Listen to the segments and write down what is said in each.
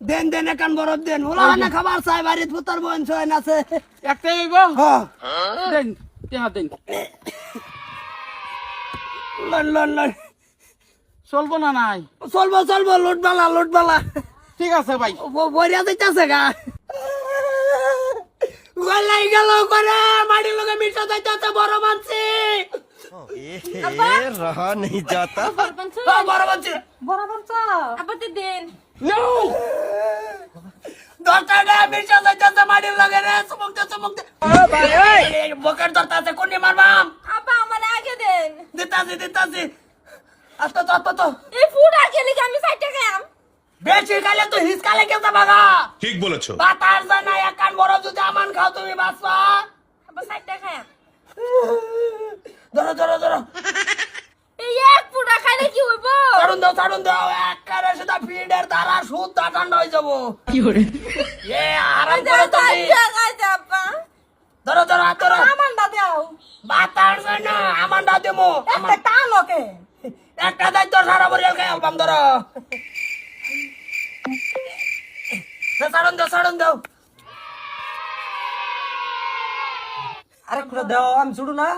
দেন দেন একান বরফ দেন। ওলা না খাবার চাই বাড়িত পুতার বোন ছয় আছে। একটাই হইব? হ্যাঁ। দেন টেহা দেন। Loan loan loan. চলবো না নাই? চলবো চলবো লুটবালা লুটবালা। ঠিক আছে ভাই। বরিয়া দিতেছে গা। গলাই গেল করে মাড়ি লগে মিটা যাইতে বড় মানছি। রহা নেই যাতা। বড় মানছি। হ্যাঁ, বড় মানছি। আপাতে দেন। নো বকের দরতাছে কোনি মারবাম। আপা আমার আগে দেন। দিতাছি দিতাছি। আস্তে তো আস্তে তো এই ফুড আগে লিখে আমি ষাট টাকা আম বেশি খাইলে তো হিসকালে কেতে বাগা ঠিক বলেছ। বাতার জানা একান বড় যদি আমান খাও তুমি বাঁচবা। আপা ষাট টাকা ধরো ধরো ধরো। এই এক ফুটা খাইলে কি হইব? ছাড়ুন দাও ছাড়ুন দাও একারে ফিডের দ্বারা সুদ ঠান্ডা হয়ে যাব। এ আরাম করে তুমি। ধরো ধরো ধরো। আমার দাদা বাতার জানা আমান দাও দেবো। একটা টান ওকে। একটা দায়িত্ব সারা বরিয়াল খাই অল্পাম ধরো। না, দাও ছাড়ুন দাও। আরে খুলে দাও আমি ছুড়ু না।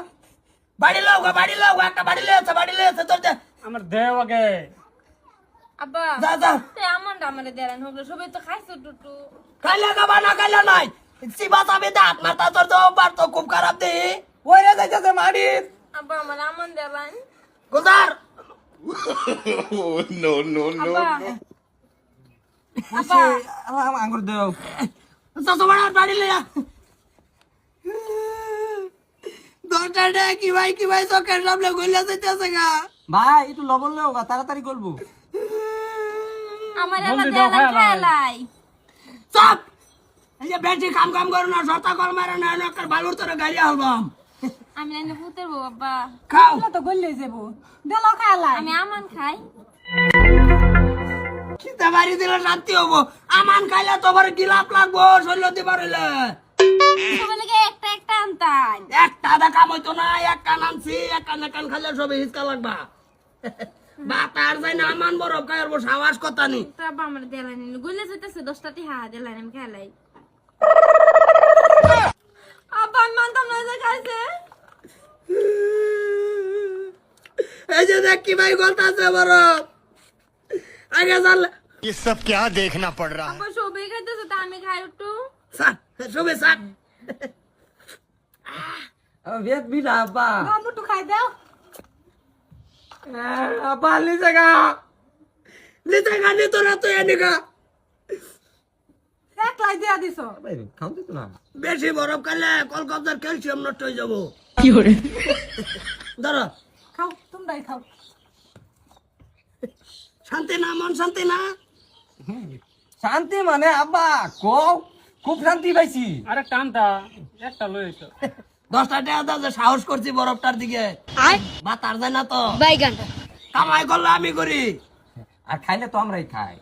বাড়ি লাও গা বাড়ি লাও গা, একটা বাড়ি লেছে বাড়ি লেছে তোর আমার দেহ আগে আব্বা যা যা। তে আমারটা আমারে দেন হগলো সবাই তো খাইছো টুটু। খাইলে খাবা না খাইলে নাই। সিবা চাবি দাঁত মারতা তোর তো বার তো খুব খারাপ দে। ওই রে যাইতেছে মারি আব্বা আমার আমন দেলান গুজার নো নো নো আব্বা। আব্বা। আঙ্গুর দাও। যত বড় বাড়ি লিয়া দরটা কি ভাই কি ভাই চোখের সামনে গইলা যাইতেছে গা। ভাই একটু লবণ লেও গা তাড়াতাড়ি করব। আমার চপ! এই যে বেশি কাম কাম করো না সতা কল মারে না নকর বালুর তোরে গাড়ি আলবাম আমি। লাইনে ফুতের বউ খাও। তো গল্লে যাব। দেলো খালা আমি আমান খাই। খিদে বাড়ি দিলে শান্তি হব। আমান খাইলে তোমার গিলাপ লাগবো শৈল দিবার হইলে। একটা একটা আনতাই একটা দা কাম হইতো না এক কান আনছি এক কান এক কান খাইলে সবে হিসকা লাগবা। বাতার যাই না আমান বরফ খাই আর সাবাস কথা নি তো আব্বা আমার দেলান গুলে যেতেছে দশটা টি হা দেলান আমি খাইলাই আব্বা আমি মানতাম না যে খাইছে এই যে দেখ কি ভাই গলতাছে বরফ আগে চল ये सब क्या देखना पड़ रहा है আব্বা সবাই খাইতেছে তা আমি খাই একটু সাত সবে সাত বেদ বিনা আব্বা মুটু খাই দাও গা। নি তোরা তো এনে গা। একলাই দিয়া দিছ। ভাই খাও দিত না বেশি বরফ খাইলে কলকাতার ক্যালসিয়াম নষ্ট হয়ে যাব। ধরো খাও তোমরাই খাও। শান্তি না মন শান্তি না? শান্তি মানে আব্বা কও খুব শান্তি পাইছি। আরে টানটা একটা লইছো দশটা টাকা দাও যে সাহস করছি বরফটার দিকে। বাতার যায় না তো। কামাই করলে আমি করি। আর খাইলে তো আমরাই খাই।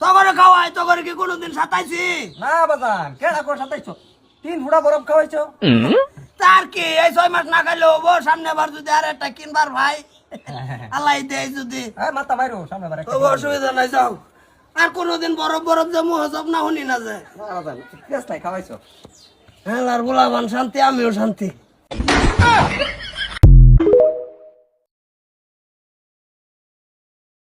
তগরে খাওয়াই তগরে কি কোনোদিন সাতাইছি? না বাজান কেডা করে সাতাইছো? তিন ফুটা বরফ খাওয়াইছো? তার কি? এই ছয় মাস না খাইলে হব? সামনে বার যদি আর একটা কিনবার ভাই। আল্লাহ দেয় যদি। মাথা বাইরো সামনে বারে তবু অসুবিধা নাই যাও। আর কোনোদিন বরফ বরফ যে মুহ না শুনি না যায় খাওয়াইছো। হ্যাঁ আর বলাবান শান্তি আমিও শান্তি।